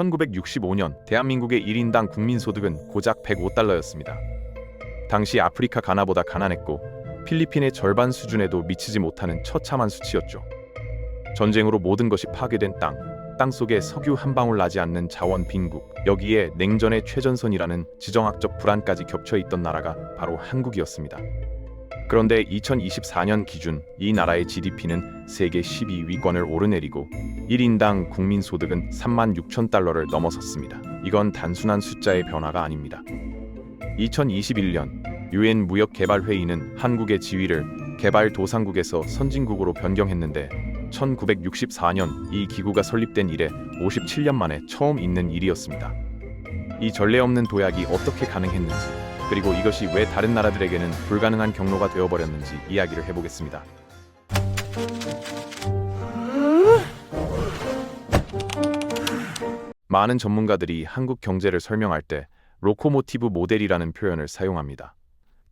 1965년 대한민국의 1인당 국민소득은 고작 105달러였습니다. 당시 아프리카 가나보다 가난했고 필리핀의 절반 수준에도 미치지 못하는 처참한 수치였죠. 전쟁으로 모든 것이 파괴된 땅, 땅 속에 석유 한 방울 나지 않는 자원 빈국, 여기에 냉전의 최전선이라는 지정학적 불안까지 겹쳐 있던 나라가 바로 한국이었습니다. 그런데 2024년 기준 이 나라의 GDP는 세계 12위권을 오르내리고 1인당 국민 소득은 3만 6천 달러를 넘어섰습니다. 이건 단순한 숫자의 변화가 아닙니다. 2021년 유엔 무역 개발 회의는 한국의 지위를 개발 도상국에서 선진국으로 변경했는데 1964년 이 기구가 설립된 이래 57년 만에 처음 있는 일이었습니다. 이 전례 없는 도약이 어떻게 가능했는지 그리고 이것이 왜 다른 나라들에게는 불가능한 경로가 되어버렸는지 이야기를 해보겠습니다. 많은 전문가들이 한국 경제를 설명할 때 로코모티브 모델이라는 표현을 사용합니다.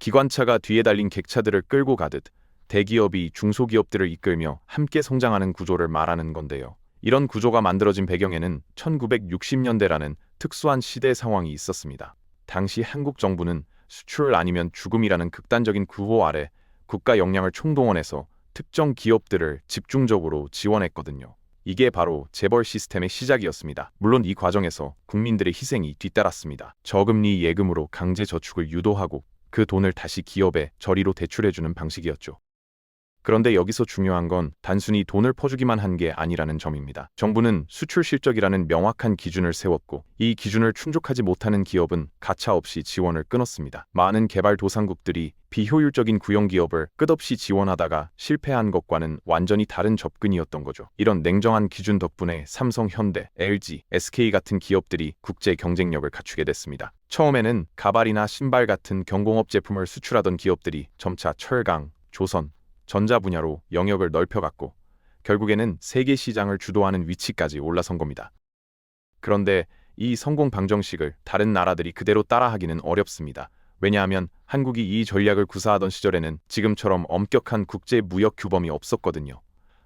기관차가 뒤에 달린 객차들을 끌고 가듯 대기업이 중소기업들을 이끌며 함께 성장하는 구조를 말하는 건데요. 이런 구조가 만들어진 배경에는 1960년대라는 특수한 시대 상황이 있었습니다. 당시 한국 정부는 수출 아니면 죽음이라는 극단적인 구호 아래 국가 역량을 총동원해서 특정 기업들을 집중적으로 지원했거든요. 이게 바로 재벌 시스템의 시작이었습니다. 물론 이 과정에서 국민들의 희생이 뒤따랐습니다. 저금리 예금으로 강제 저축을 유도하고 그 돈을 다시 기업에 저리로 대출해주는 방식이었죠. 그런데 여기서 중요한 건 단순히 돈을 퍼주기만 한 게 아니라는 점입니다. 정부는 수출 실적이라는 명확한 기준을 세웠고 이 기준을 충족하지 못하는 기업은 가차없이 지원을 끊었습니다. 많은 개발도상국들이 비효율적인 구형 기업을 끝없이 지원하다가 실패한 것과는 완전히 다른 접근이었던 거죠. 이런 냉정한 기준 덕분에 삼성, 현대, LG, SK 같은 기업들이 국제 경쟁력을 갖추게 됐습니다. 처음에는 가발이나 신발 같은 경공업 제품을 수출하던 기업들이 점차 철강, 조선, 전자 분야로 영역을 넓혀갔고 결국에는 세계 시장을 주도하는 위치까지 올라선 겁니다. 그런데 이 성공 방정식을 다른 나라들이 그대로 따라하기는 어렵습니다. 왜냐하면 한국이 이 전략을 구사하던 시절에는 지금처럼 엄격한 국제 무역 규범이 없었거든요.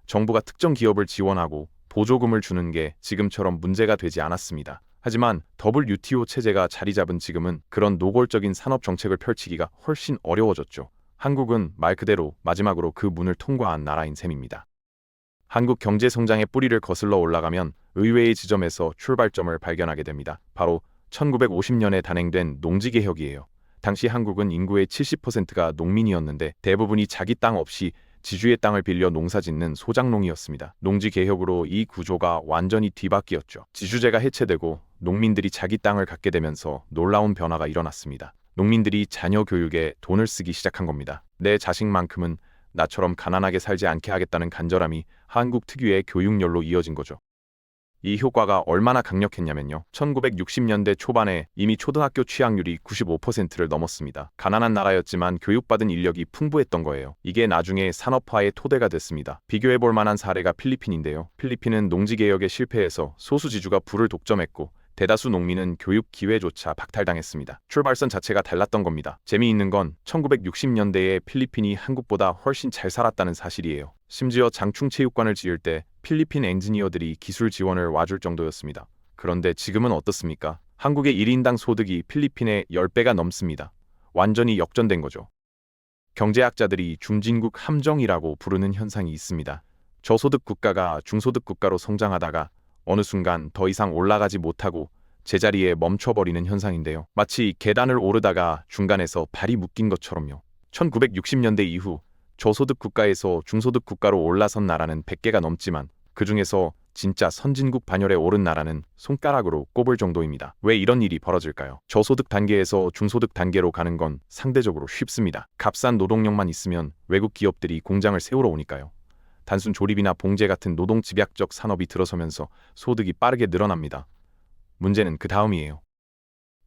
정부가 특정 기업을 지원하고 보조금을 주는 게 지금처럼 문제가 되지 않았습니다. 하지만 WTO 체제가 자리 잡은 지금은 그런 노골적인 산업 정책을 펼치기가 훨씬 어려워졌죠. 한국은 말 그대로 마지막으로 그 문을 통과한 나라인 셈입니다. 한국 경제 성장의 뿌리를 거슬러 올라가면 의외의 지점에서 출발점을 발견하게 됩니다. 바로 1950년에 단행된 농지개혁이에요. 당시 한국은 인구의 70%가 농민이었는데 대부분이 자기 땅 없이 지주의 땅을 빌려 농사짓는 소작농이었습니다. 농지 개혁으로 이 구조가 완전히 뒤바뀌었죠. 지주제가 해체되고 농민들이 자기 땅을 갖게 되면서 놀라운 변화가 일어났습니다. 농민들이 자녀 교육에 돈을 쓰기 시작한 겁니다. 내 자식만큼은 나처럼 가난하게 살지 않게 하겠다는 간절함이 한국 특유의 교육열로 이어진 거죠. 이 효과가 얼마나 강력했냐면요. 1960년대 초반에 이미 초등학교 취학률이 95%를 넘었습니다. 가난한 나라였지만 교육받은 인력이 풍부했던 거예요. 이게 나중에 산업화의 토대가 됐습니다. 비교해 볼 만한 사례가 필리핀인데요. 필리핀은 농지개혁에 실패해서 소수지주가 부를 독점했고 대다수 농민은 교육 기회조차 박탈당했습니다. 출발선 자체가 달랐던 겁니다. 재미있는 건 1960년대에 필리핀이 한국보다 훨씬 잘 살았다는 사실이에요. 심지어 장충 체육관을 지을 때 필리핀 엔지니어들이 기술 지원을 와줄 정도였습니다. 그런데 지금은 어떻습니까? 한국의 1인당 소득이 필리핀의 10배가 넘습니다. 완전히 역전된 거죠. 경제학자들이 중진국 함정이라고 부르는 현상이 있습니다. 저소득 국가가 중소득 국가로 성장하다가 어느 순간 더 이상 올라가지 못하고 제자리에 멈춰버리는 현상인데요. 마치 계단을 오르다가 중간에서 발이 묶인 것처럼요. 1960년대 이후 저소득 국가에서 중소득 국가로 올라선 나라는 100개가 넘지만 그 중에서 진짜 선진국 반열에 오른 나라는 손가락으로 꼽을 정도입니다. 왜 이런 일이 벌어질까요? 저소득 단계에서 중소득 단계로 가는 건 상대적으로 쉽습니다. 값싼 노동력만 있으면 외국 기업들이 공장을 세우러 오니까요. 단순 조립이나 봉제 같은 노동 집약적 산업이 들어서면서 소득이 빠르게 늘어납니다. 문제는 그 다음이에요.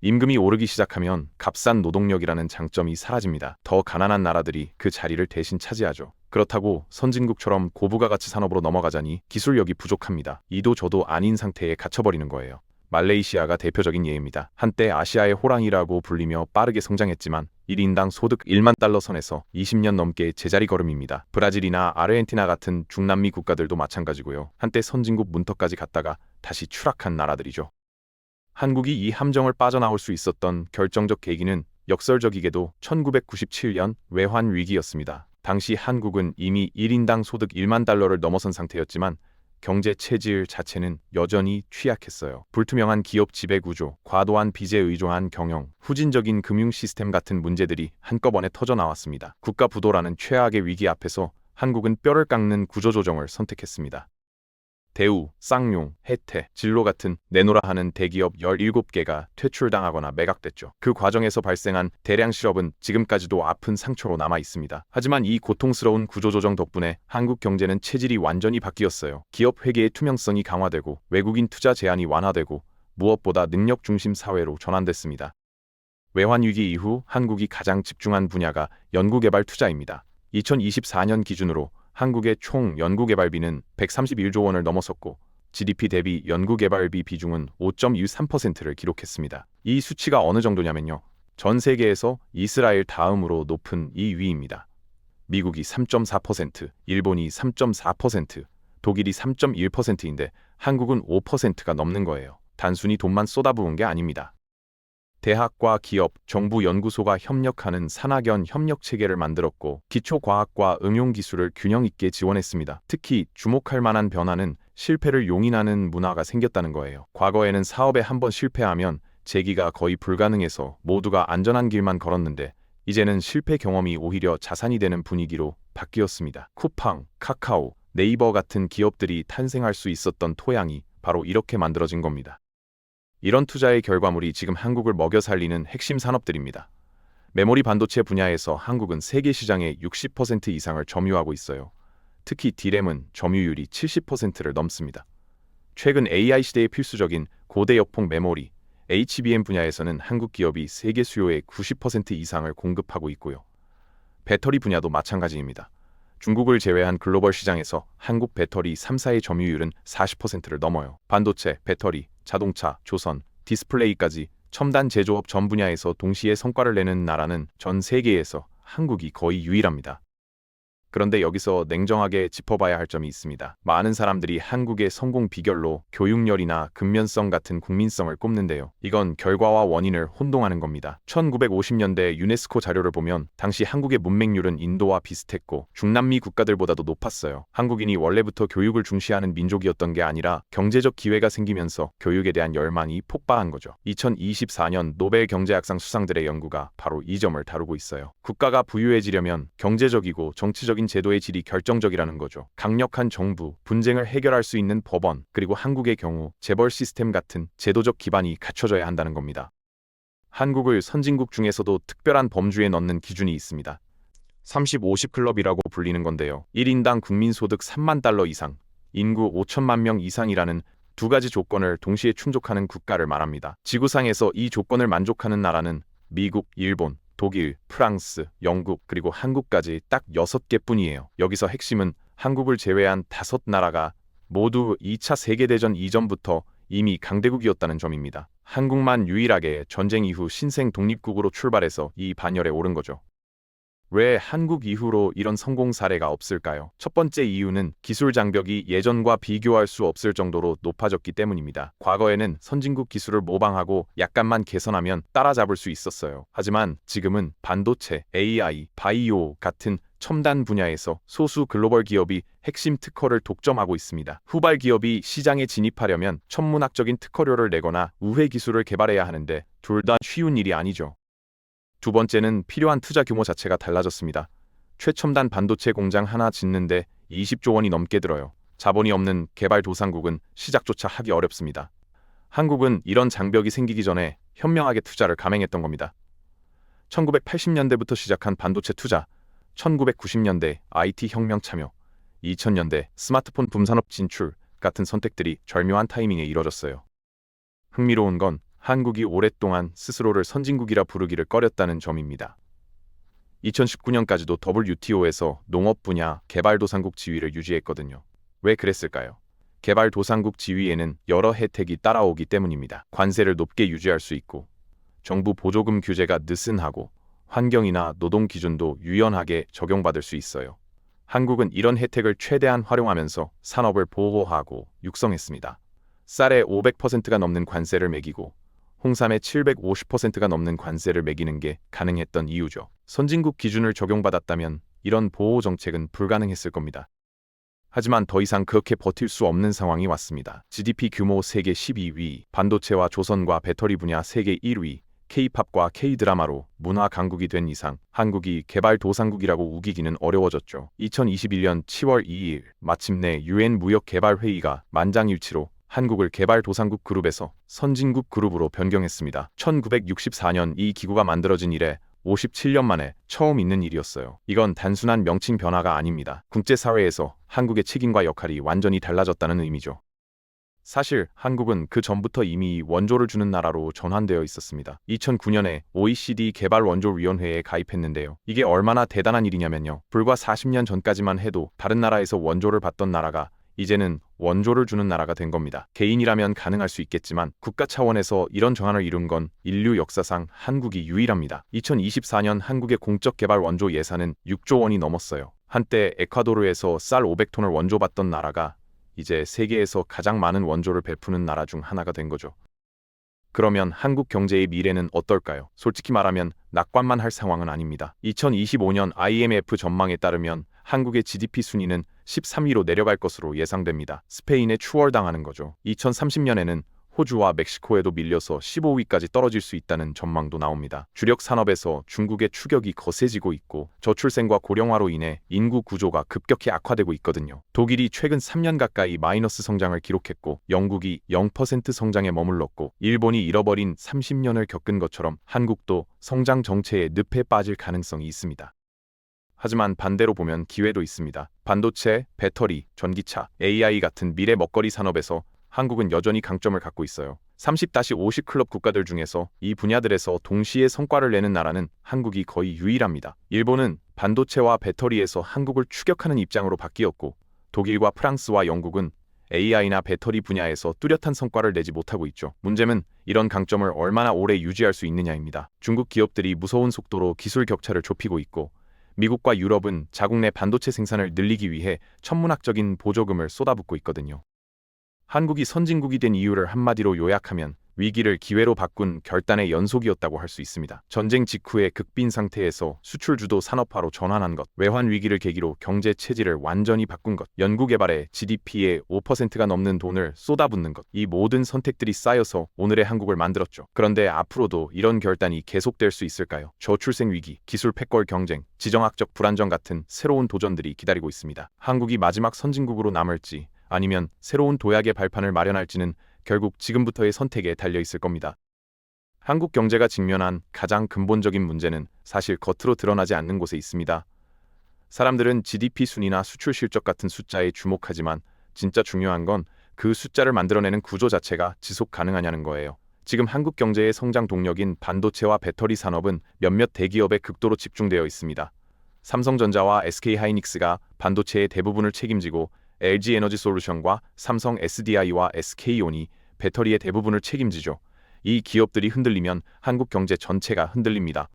임금이 오르기 시작하면 값싼 노동력이라는 장점이 사라집니다. 더 가난한 나라들이 그 자리를 대신 차지하죠. 그렇다고 선진국처럼 고부가가치 산업으로 넘어가자니 기술력이 부족합니다. 이도 저도 아닌 상태에 갇혀버리는 거예요. 말레이시아가 대표적인 예입니다. 한때 아시아의 호랑이라고 불리며 빠르게 성장했지만 1인당 소득 1만 달러 선에서 20년 넘게 제자리 걸음입니다. 브라질이나 아르헨티나 같은 중남미 국가들도 마찬가지고요. 한때 선진국 문턱까지 갔다가 다시 추락한 나라들이죠. 한국이 이 함정을 빠져나올 수 있었던 결정적 계기는 역설적이게도 1997년 외환 위기였습니다. 당시 한국은 이미 1인당 소득 1만 달러를 넘어선 상태였지만 경제 체질 자체는 여전히 취약했어요. 불투명한 기업 지배 구조, 과도한 빚에 의존한 경영, 후진적인 금융 시스템 같은 문제들이 한꺼번에 터져 나왔습니다. 국가 부도라는 최악의 위기 앞에서 한국은 뼈를 깎는 구조조정을 선택했습니다. 대우, 쌍용, 혜태, 진로 같은 내노라 하는 대기업 17개가 퇴출당하거나 매각됐죠. 그 과정에서 발생한 대량 실업은 지금까지도 아픈 상처로 남아 있습니다. 하지만 이 고통스러운 구조조정 덕분에 한국 경제는 체질이 완전히 바뀌었어요. 기업 회계의 투명성이 강화되고 외국인 투자 제한이 완화되고 무엇보다 능력 중심 사회로 전환됐습니다. 외환 위기 이후 한국이 가장 집중한 분야가 연구개발 투자입니다. 2024년 기준으로 한국의 총 연구개발비는 131조 원을 넘어섰고 GDP 대비 연구개발비 비중은 5.13%를 기록했습니다. 이 수치가 어느 정도냐면요. 전 세계에서 이스라엘 다음으로 높은 2위입니다. 미국이 3.4%, 일본이 3.4%, 독일이 3.1%인데 한국은 5%가 넘는 거예요. 단순히 돈만 쏟아부은 게 아닙니다. 대학과 기업, 정부 연구소가 협력하는 산학연 협력 체계를 만들었고 기초과학과 응용기술을 균형 있게 지원했습니다. 특히 주목할 만한 변화는 실패를 용인하는 문화가 생겼다는 거예요. 과거에는 사업에 한 번 실패하면 재기가 거의 불가능해서 모두가 안전한 길만 걸었는데 이제는 실패 경험이 오히려 자산이 되는 분위기로 바뀌었습니다. 쿠팡, 카카오, 네이버 같은 기업들이 탄생할 수 있었던 토양이 바로 이렇게 만들어진 겁니다. 이런 투자의 결과물이 지금 한국을 먹여 살리는 핵심 산업들입니다. 메모리 반도체 분야에서 한국은 세계 시장의 60% 이상을 점유하고 있어요. 특히 D램은 점유율이 70%를 넘습니다. 최근 AI 시대에 필수적인 고대 역폭 메모리, HBM 분야에서는 한국 기업이 세계 수요의 90% 이상을 공급하고 있고요. 배터리 분야도 마찬가지입니다. 중국을 제외한 글로벌 시장에서 한국 배터리 3사의 점유율은 40%를 넘어요. 반도체, 배터리, 자동차, 조선, 디스플레이까지 첨단 제조업 전 분야에서 동시에 성과를 내는 나라는 전 세계에서 한국이 거의 유일합니다. 그런데 여기서 냉정하게 짚어봐야 할 점이 있습니다. 많은 사람들이 한국의 성공 비결로 교육열이나 근면성 같은 국민성을 꼽는데요. 이건 결과와 원인을 혼동하는 겁니다. 1950년대 유네스코 자료를 보면 당시 한국의 문맹률은 인도와 비슷했고 중남미 국가들보다도 높았어요. 한국인이 원래부터 교육을 중시하는 민족이었던 게 아니라 경제적 기회가 생기면서 교육에 대한 열망이 폭발한 거죠. 2024년 노벨 경제학상 수상들의 연구가 바로 이 점을 다루고 있어요. 국가가 부유해지려면 경제적이고 정치적인 제도의 질이 결정적이라는 거죠. 강력한 정부, 분쟁을 해결할 수 있는 법원, 그리고 한국의 경우 재벌 시스템 같은 제도적 기반이 갖춰져야 한다는 겁니다. 한국을 선진국 중에서도 특별한 범주에 넣는 기준이 있습니다. 30-50 클럽이라고 불리는 건데요. 1인당 국민소득 3만 달러 이상, 인구 5천만 명 이상이라는 두 가지 조건을 동시에 충족하는 국가를 말합니다. 지구상에서 이 조건을 만족하는 나라는 미국, 일본, 독일, 프랑스, 영국, 그리고 한국까지 딱 6개 뿐이에요. 여기서 핵심은 한국을 제외한 다섯 나라가 모두 2차 세계대전 이전부터 이미 강대국이었다는 점입니다. 한국만 유일하게 전쟁 이후 신생 독립국으로 출발해서 이 반열에 오른 거죠. 왜 한국 이후로 이런 성공 사례가 없을까요? 첫 번째 이유는 기술 장벽이 예전과 비교할 수 없을 정도로 높아졌기 때문입니다. 과거에는 선진국 기술을 모방하고 약간만 개선하면 따라잡을 수 있었어요. 하지만 지금은 반도체, AI, 바이오 같은 첨단 분야에서 소수 글로벌 기업이 핵심 특허를 독점하고 있습니다. 후발 기업이 시장에 진입하려면 천문학적인 특허료를 내거나 우회 기술을 개발해야 하는데 둘 다 쉬운 일이 아니죠. 두 번째는 필요한 투자 규모 자체가 달라졌습니다. 최첨단 반도체 공장 하나 짓는데 20조 원이 넘게 들어요. 자본이 없는 개발도상국은 시작조차 하기 어렵습니다. 한국은 이런 장벽이 생기기 전에 현명하게 투자를 감행했던 겁니다. 1980년대부터 시작한 반도체 투자, 1990년대 IT 혁명 참여, 2000년대 스마트폰 붐산업 진출 같은 선택들이 절묘한 타이밍에 이뤄졌어요. 흥미로운 건 한국이 오랫동안 스스로를 선진국이라 부르기를 꺼렸다는 점입니다. 2019년까지도 WTO에서 농업 분야 개발도상국 지위를 유지했거든요. 왜 그랬을까요? 개발도상국 지위에는 여러 혜택이 따라오기 때문입니다. 관세를 높게 유지할 수 있고, 정부 보조금 규제가 느슨하고, 환경이나 노동 기준도 유연하게 적용받을 수 있어요. 한국은 이런 혜택을 최대한 활용하면서 산업을 보호하고 육성했습니다. 쌀에 500%가 넘는 관세를 매기고 홍삼의 750%가 넘는 관세를 매기는 게 가능했던 이유죠. 선진국 기준을 적용받았다면 이런 보호 정책은 불가능했을 겁니다. 하지만 더 이상 그렇게 버틸 수 없는 상황이 왔습니다. GDP 규모 세계 12위, 반도체와 조선과 배터리 분야 세계 1위, K-팝과 K-드라마로 문화 강국이 된 이상 한국이 개발 도상국이라고 우기기는 어려워졌죠. 2021년 7월 2일 마침내 유엔 무역 개발 회의가 만장일치로 한국을 개발도상국 그룹에서 선진국 그룹으로 변경했습니다. 1964년 이 기구가 만들어진 이래 57년 만에 처음 있는 일이었어요. 이건 단순한 명칭 변화가 아닙니다. 국제사회에서 한국의 책임과 역할이 완전히 달라졌다는 의미죠. 사실 한국은 그 전부터 이미 원조를 주는 나라로 전환되어 있었습니다. 2009년에 OECD 개발 원조 위원회에 가입했는데요. 이게 얼마나 대단한 일이냐면요. 불과 40년 전까지만 해도 다른 나라에서 원조를 받던 나라가 이제는 원조를 주는 나라가 된 겁니다. 개인이라면 가능할 수 있겠지만 국가 차원에서 이런 정한을 이룬 건 인류 역사상 한국이 유일합니다. 2024년 한국의 공적 개발 원조 예산은 6조 원이 넘었어요. 한때 에콰도르에서 쌀 500톤을 원조받던 나라가 이제 세계에서 가장 많은 원조를 베푸는 나라 중 하나가 된 거죠. 그러면 한국 경제의 미래는 어떨까요? 솔직히 말하면 낙관만 할 상황은 아닙니다. 2025년 IMF 전망에 따르면 한국의 GDP 순위는 13위로 내려갈 것으로 예상됩니다. 스페인에 추월당하는 거죠. 2030년에는 호주와 멕시코에도 밀려서 15위까지 떨어질 수 있다는 전망도 나옵니다. 주력 산업에서 중국의 추격이 거세지고 있고 저출생과 고령화로 인해 인구 구조가 급격히 악화되고 있거든요. 독일이 최근 3년 가까이 마이너스 성장을 기록했고 영국이 0% 성장에 머물렀고 일본이 잃어버린 30년을 겪은 것처럼 한국도 성장 정체의 늪에 빠질 가능성이 있습니다. 하지만 반대로 보면 기회도 있습니다. 반도체, 배터리, 전기차, AI 같은 미래 먹거리 산업에서 한국은 여전히 강점을 갖고 있어요. 30-50 클럽 국가들 중에서 이 분야들에서 동시에 성과를 내는 나라는 한국이 거의 유일합니다. 일본은 반도체와 배터리에서 한국을 추격하는 입장으로 바뀌었고 독일과 프랑스와 영국은 AI나 배터리 분야에서 뚜렷한 성과를 내지 못하고 있죠. 문제는 이런 강점을 얼마나 오래 유지할 수 있느냐입니다. 중국 기업들이 무서운 속도로 기술 격차를 좁히고 있고 미국과 유럽은 자국 내 반도체 생산을 늘리기 위해 천문학적인 보조금을 쏟아붓고 있거든요. 한국이 선진국이 된 이유를 한마디로 요약하면 위기를 기회로 바꾼 결단의 연속이었다고 할 수 있습니다. 전쟁 직후의 극빈 상태에서 수출 주도 산업화로 전환한 것, 외환 위기를 계기로 경제 체질을 완전히 바꾼 것, 연구개발에 GDP의 5%가 넘는 돈을 쏟아붓는 것, 이 모든 선택들이 쌓여서 오늘의 한국을 만들었죠. 그런데 앞으로도 이런 결단이 계속될 수 있을까요? 저출생 위기, 기술 패권 경쟁, 지정학적 불안정 같은 새로운 도전들이 기다리고 있습니다. 한국이 마지막 선진국으로 남을지 아니면 새로운 도약의 발판을 마련할지는 결국 지금부터의 선택에 달려 있을 겁니다. 한국 경제가 직면한 가장 근본적인 문제는 사실 겉으로 드러나지 않는 곳에 있습니다. 사람들은 GDP 순이나 수출 실적 같은 숫자에 주목하지만 진짜 중요한 건 그 숫자를 만들어내는 구조 자체가 지속 가능하냐는 거예요. 지금 한국 경제의 성장 동력인 반도체와 배터리 산업은 몇몇 대기업에 극도로 집중되어 있습니다. 삼성전자와 SK하이닉스가 반도체의 대부분을 책임지고 LG 에너지 솔루션과 삼성 SDI와 SK온이 배터리의 대부분을 책임지죠. 이 기업들이 흔들리면 한국 경제 전체가 흔들립니다.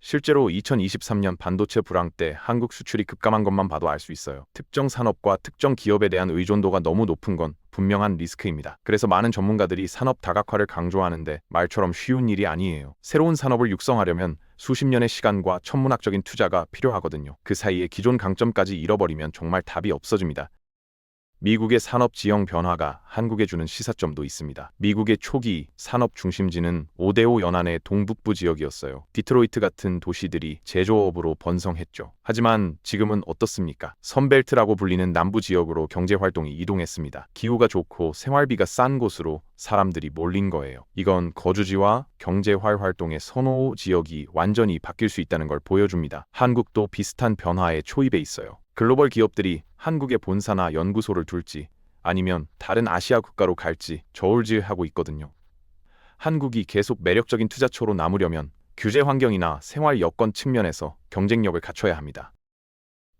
실제로 2023년 반도체 불황 때 한국 수출이 급감한 것만 봐도 알 수 있어요. 특정 산업과 특정 기업에 대한 의존도가 너무 높은 건 분명한 리스크입니다. 그래서 많은 전문가들이 산업 다각화를 강조하는데 말처럼 쉬운 일이 아니에요. 새로운 산업을 육성하려면 수십 년의 시간과 천문학적인 투자가 필요하거든요. 그 사이에 기존 강점까지 잃어버리면 정말 답이 없어집니다. 미국의 산업 지형 변화가 한국에 주는 시사점도 있습니다. 미국의 초기 산업 중심지는 오데오 연안의 동북부 지역이었어요. 디트로이트 같은 도시들이 제조업으로 번성했죠. 하지만 지금은 어떻습니까? 선벨트라고 불리는 남부 지역으로 경제 활동이 이동했습니다. 기후가 좋고 생활비가 싼 곳으로 사람들이 몰린 거예요. 이건 거주지와 경제활 활동의 선호 지역이 완전히 바뀔 수 있다는 걸 보여줍니다. 한국도 비슷한 변화에 초입해 있어요. 글로벌 기업들이 한국의 본사나 연구소를 둘지 아니면 다른 아시아 국가로 갈지 저울질하고 있거든요. 한국이 계속 매력적인 투자처로 남으려면 규제 환경이나 생활 여건 측면에서 경쟁력을 갖춰야 합니다.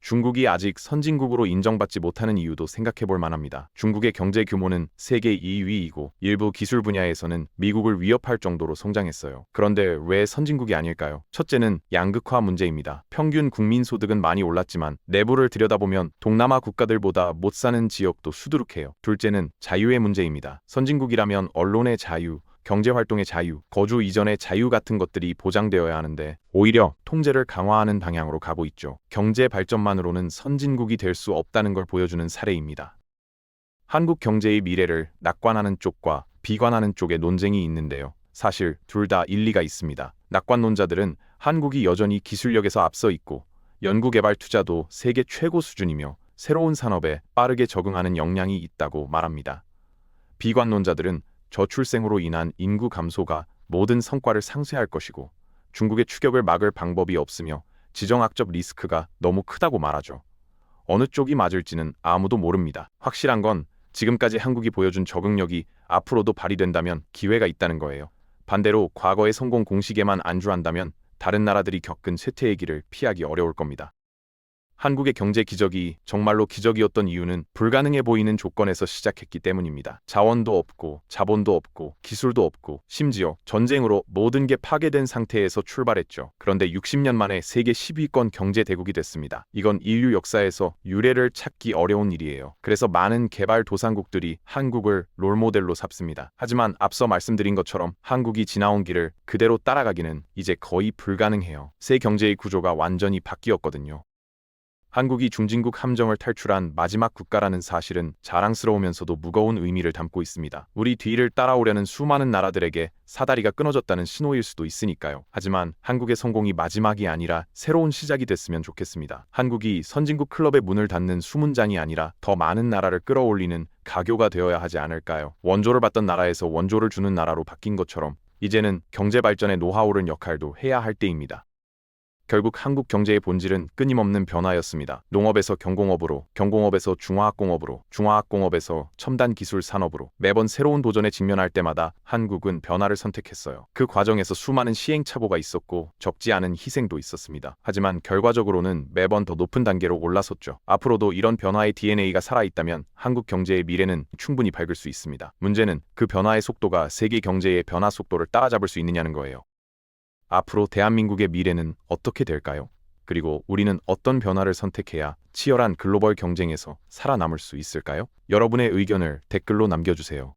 중국이 아직 선진국으로 인정받지 못하는 이유도 생각해 볼 만합니다. 중국의 경제 규모는 세계 2위이고 일부 기술 분야에서는 미국을 위협할 정도로 성장했어요. 그런데 왜 선진국이 아닐까요? 첫째는 양극화 문제입니다. 평균 국민 소득은 많이 올랐지만 내부를 들여다보면 동남아 국가들보다 못 사는 지역도 수두룩해요. 둘째는 자유의 문제입니다. 선진국이라면 언론의 자유, 경제 활동의 자유, 거주 이전의 자유 같은 것들이 보장되어야 하는데 오히려 통제를 강화하는 방향으로 가고 있죠. 경제 발전만으로는 선진국이 될 수 없다는 걸 보여주는 사례입니다. 한국 경제의 미래를 낙관하는 쪽과 비관하는 쪽의 논쟁이 있는데요. 사실 둘 다 일리가 있습니다. 낙관론자들은 한국이 여전히 기술력에서 앞서 있고 연구개발 투자도 세계 최고 수준이며 새로운 산업에 빠르게 적응하는 역량이 있다고 말합니다. 비관론자들은 저출생으로 인한 인구 감소가 모든 성과를 상쇄할 것이고 중국의 추격을 막을 방법이 없으며 지정학적 리스크가 너무 크다고 말하죠. 어느 쪽이 맞을지는 아무도 모릅니다. 확실한 건 지금까지 한국이 보여준 적응력이 앞으로도 발휘된다면 기회가 있다는 거예요. 반대로 과거의 성공 공식에만 안주한다면 다른 나라들이 겪은 쇠퇴의 길을 피하기 어려울 겁니다. 한국의 경제 기적이 정말로 기적이었던 이유는 불가능해 보이는 조건에서 시작했기 때문입니다. 자원도 없고 자본도 없고 기술도 없고 심지어 전쟁으로 모든 게 파괴된 상태에서 출발했죠. 그런데 60년 만에 세계 10위권 경제 대국이 됐습니다. 이건 인류 역사에서 유례를 찾기 어려운 일이에요. 그래서 많은 개발 도상국들이 한국을 롤모델로 삼습니다. 하지만 앞서 말씀드린 것처럼 한국이 지나온 길을 그대로 따라가기는 이제 거의 불가능해요. 새 경제의 구조가 완전히 바뀌었거든요. 한국이 중진국 함정을 탈출한 마지막 국가라는 사실은 자랑스러우면서도 무거운 의미를 담고 있습니다. 우리 뒤를 따라오려는 수많은 나라들에게 사다리가 끊어졌다는 신호일 수도 있으니까요. 하지만 한국의 성공이 마지막이 아니라 새로운 시작이 됐으면 좋겠습니다. 한국이 선진국 클럽의 문을 닫는 수문장이 아니라 더 많은 나라를 끌어올리는 가교가 되어야 하지 않을까요? 원조를 받던 나라에서 원조를 주는 나라로 바뀐 것처럼 이제는 경제 발전의 노하우를 역할도 해야 할 때입니다. 결국 한국 경제의 본질은 끊임없는 변화였습니다. 농업에서 경공업으로, 경공업에서 중화학공업으로, 중화학공업에서 첨단 기술 산업으로 매번 새로운 도전에 직면할 때마다 한국은 변화를 선택했어요. 그 과정에서 수많은 시행착오가 있었고 적지 않은 희생도 있었습니다. 하지만 결과적으로는 매번 더 높은 단계로 올라섰죠. 앞으로도 이런 변화의 DNA가 살아있다면 한국 경제의 미래는 충분히 밝을 수 있습니다. 문제는 그 변화의 속도가 세계 경제의 변화 속도를 따라잡을 수 있느냐는 거예요. 앞으로 대한민국의 미래는 어떻게 될까요? 그리고 우리는 어떤 변화를 선택해야 치열한 글로벌 경쟁에서 살아남을 수 있을까요? 여러분의 의견을 댓글로 남겨주세요.